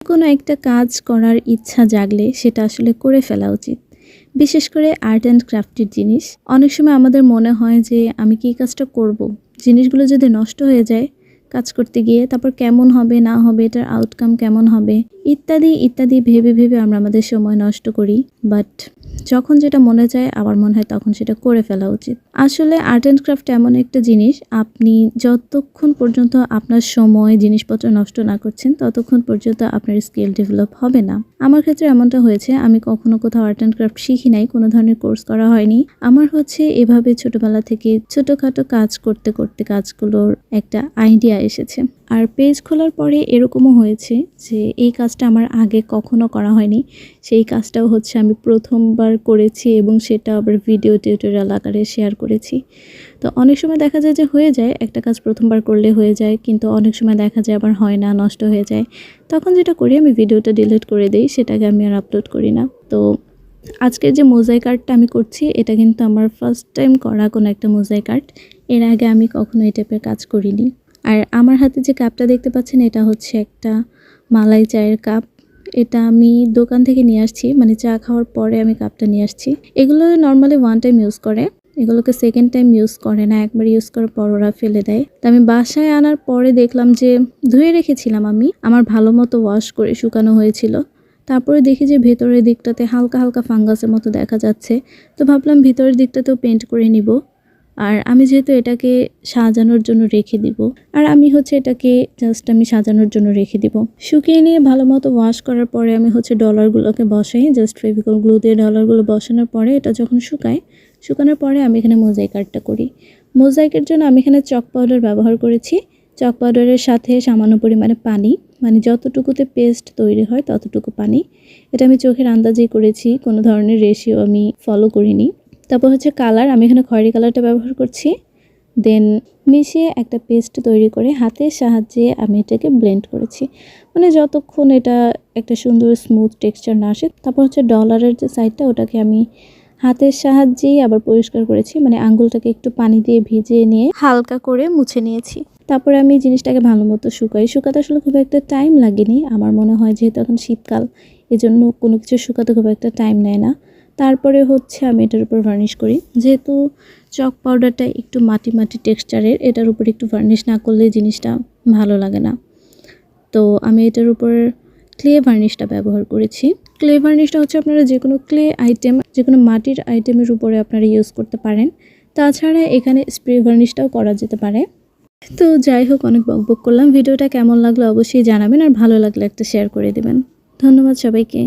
কোনো একটা কাজ করার ইচ্ছা জাগলে সেটা আসলে করে ফেলা উচিত বিশেষ করে আর্ট অ্যান্ড ক্রাফটের জিনিস অনেক সময় আমাদের মনে হয় যে, আমি কি কাজটা করব। জিনিসগুলো যদি নষ্ট হয়ে যায় কাজ করতে গিয়ে, তারপর কেমন হবে, না হবে, এটার আউটকাম কেমন হবে, ইত্যাদি ইত্যাদি ভেবে ভেবে আমরা আমাদের সময় নষ্ট করি। বাট যখন যেটা মনে যায়, আমার মনে হয় তখন সেটা করে ফেলা উচিত। আসলে আর্ট অ্যান্ড ক্রাফট এমন একটা জিনিস, আপনি যতক্ষণ পর্যন্ত আপনার সময় জিনিসপত্র নষ্ট না করছেন, ততক্ষণ পর্যন্ত আপনার স্কিল ডেভেলপ হবে না। আমার ক্ষেত্রে এমনটা হয়েছে, আমি কখনো কোথাও আর্ট অ্যান্ড ক্রাফট শিখি নাই, কোনো ধরনের কোর্স করা হয়নি। আমার হচ্ছে এভাবে ছোটবেলা থেকে ছোটোখাটো কাজ করতে করতে কাজগুলোর একটা আইডিয়া এসেছে। আর পেজ খোলার পরে এরকমও হয়েছে যে এই কাজটা আমার আগে কখনো করা হয়নি। সেই কাজটাও হচ্ছে আমি প্রথমবার করেছি এবং সেটা আবার ভিডিও টিউটোরিয়াল আকারে শেয়ার করেছি। তো অনেক সময় দেখা যায় যে হয়ে যায়, একটা কাজ প্রথমবার করলে হয়ে যায়, কিন্তু অনেক সময় দেখা যায় আবার হয় না, নষ্ট হয়ে যায়। তখন যেটা করি, আমি ভিডিওটা ডিলিট করে দিই, সেটাকে আমি আর আপলোড করি না। তো আজকের যে মোজাইক আর্টটা আমি করছি, এটা কিন্তু আমার ফার্স্ট টাইম করা কোনো একটা মোজাইক আর্ট এর আগে আমি কখনো এই টাইপের কাজ করিনি। আর আমার হাতে যে কাপটা দেখতে পাচ্ছেন, এটা হচ্ছে একটা মালাই চায়ের কাপ এটা আমি দোকান থেকে নিয়ে আসছি মানে চা খাওয়ার পরে আমি কাপটা নিয়ে আসছি। এগুলো নর্মালি ওয়ান টাইম ইউজ করে, এগুলোকে সেকেন্ড টাইম ইউজ করে না, একবার ইউজ করার পর ওরা ফেলে দেয়। তো আমি বাসায় আনার পরে দেখলাম যে ধুয়ে রেখেছিলাম আমি, আমার ভালো মতো ওয়াশ করে শুকানো হয়েছিল। তারপরে দেখি যে ভেতরের দিকটাতে হালকা হালকা ফাঙ্গাসের মতো দেখা যাচ্ছে। তো ভাবলাম ভিতরের দিকটাতেও পেন্ট করে নিব। আর আমি যেহেতু এটাকে সাজানোর জন্য রেখে দিব, আর আমি হচ্ছে এটাকে জাস্ট আমি সাজানোর জন্য রেখে দিব। শুকিয়ে নিয়ে ভালো মতো ওয়াশ করার পরে আমি হচ্ছে ডলারগুলোকে বসাই জাস্ট ফেভিকল গ্লু দিয়ে ডলারগুলো বসানোর পরে এটা যখন শুকায়, শুকানোর পরে আমি এখানে মোজাইক আর্টটা করি। মোজাইকের জন্য আমি এখানে চক পাউডার ব্যবহার করেছি। চক পাউডারের সাথে সামান্য পরিমাণে পানি মানে যতটুকুতে পেস্ট তৈরি হয় ততটুকু পানি। এটা আমি চোখের আন্দাজেই করেছি, কোনো ধরনের রেশিও আমি ফলো করিনি। তারপর হচ্ছে কালার, আমি এখানে খয়েরি কালারটা ব্যবহার করছি। দেন মিশিয়ে একটা পেস্ট তৈরি করে হাতের সাহায্যে আমি এটাকে ব্লেন্ড করেছি। মানে যতক্ষণ এটা একটা সুন্দর স্মুথ টেক্সচার না আসে, তারপর হচ্ছে ডলারের যে সাইডটা ওটাকে আমি হাতের সাহায্যেই আবার পরিষ্কার করেছি। মানে আঙ্গুলটাকে একটু পানি দিয়ে ভিজিয়ে নিয়ে হালকা করে মুছে নিয়েছি। তারপরে আমি জিনিসটাকে ভালো মতো শুকাই। শুকাতে আসলে খুব একটা টাইম লাগেনি। আমার মনে হয় যেহেতু এখন শীতকাল, এজন্য কোনো কিছু শুকাতে খুব একটা টাইম নেয় না। তারপরে হচ্ছে আমি এটার উপর ভার্নিশ করি। যেহেতু চক পাউডারটা একটু মাটি মাটি টেক্সচারের এটার উপর একটু ভার্নিশ না করলে জিনিসটা ভালো লাগে না। তো আমি এটার উপর ক্লে ভার্নিশটা ব্যবহার করেছি। ক্লে ভার্নিশটা হচ্ছে আপনারা যে কোনো ক্লে আইটেম যে কোনো মাটির আইটেমের উপরে আপনারা ইউজ করতে পারেন। তাছাড়া এখানে স্প্রে ভার্নিশটাও করা যেতে পারে। তো যাই হোক, অনেক বকবক করলাম। ভিডিওটা কেমন লাগল অবশ্যই জানাবেন আর ভালো লাগলে একটা শেয়ার করে দেবেন। ধন্যবাদ সবাইকে।